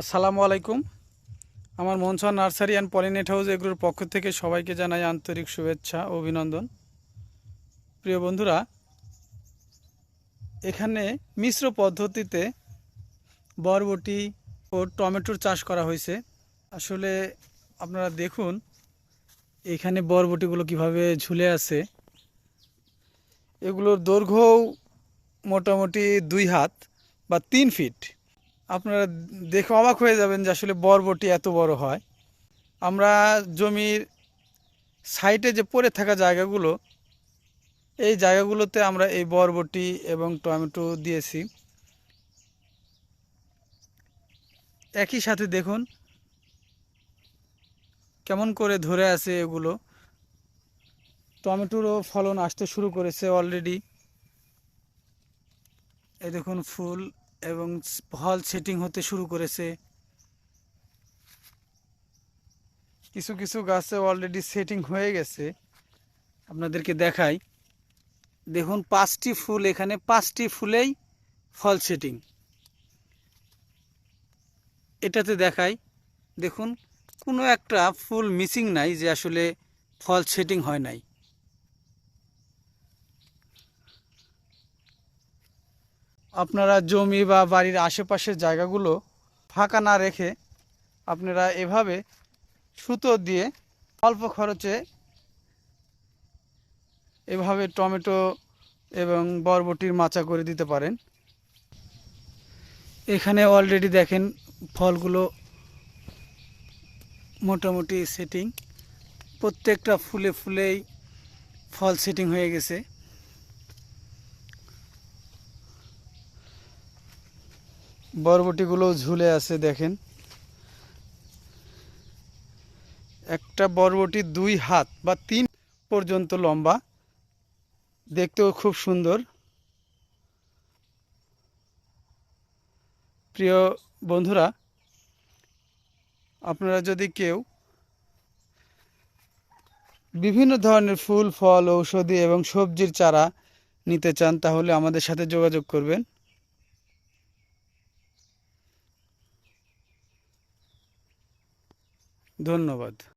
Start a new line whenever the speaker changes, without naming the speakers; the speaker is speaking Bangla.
আসসালামু আলাইকুম। আমার Mansa nursery and polynet house এগুলোর পক্ষ থেকে সবাইকে জানাই আন্তরিক শুভেচ্ছা ও অভিনন্দন। প্রিয় বন্ধুরা, এখানে মিশ্র পদ্ধতিতে বরবটি ও টমেটোর চাষ করা হয়েছে। আসলে আপনারা দেখুন, এখানে বরবটিগুলো কীভাবে ঝুলে আছে। এগুলোর দৈর্ঘ্যও মোটামুটি দুই হাত বা তিন ফিট। আপনারা দেখে অবাক হয়ে যাবেন যে আসলে বরবটি এত বড় হয়। আমরা জমির সাইডে যে পড়ে থাকা জায়গাগুলো, এই জায়গাগুলোতে আমরা এই বরবটি এবং টমেটো দিয়েছি। একই সাথে দেখুন, কেমন করে ধরে আছে এগুলো। টমেটোরও ফলন আসতে শুরু করেছে অলরেডি। এই দেখুন ফুল। এবং ফল সেটিং হতে শুরু করেছে। কিছু কিছু গাছে অলরেডি সেটিং হয়ে গেছে। আপনাদেরকে দেখাই। দেখুন, পাঁচটি ফুল, এখানে পাঁচটি ফুলেই ফল সেটিং এটাতে দেখাই, দেখুন, কোনো একটা ফুল মিসিং নাই যে আসলে ফল সেটিং হয় নাই। আপনারা জমি বা বাড়ির আশেপাশের জায়গাগুলো ফাঁকা না রেখে আপনারা এভাবে সুতো দিয়ে অল্প খরচে এভাবে টমেটো এবং বরবটির মাচা করে দিতে পারেন। এখানে অলরেডি দেখেন ফলগুলো মোটামুটি সেটিং প্রত্যেকটা ফুলে ফুলেই ফল সেটিং হয়ে গেছে। বরবটিগুলো ঝুলে আছে, দেখেন। একটা বরবটি দুই হাত বা তিন পর্যন্ত লম্বা। দেখতেও খুব সুন্দর। প্রিয় বন্ধুরা, আপনারা যদি কেউ বিভিন্ন ধরনের ফুল, ফল, ঔষধি এবং সবজির চারা নিতে চান, তাহলে আমাদের সাথে যোগাযোগ করবেন। ধন্যবাদ।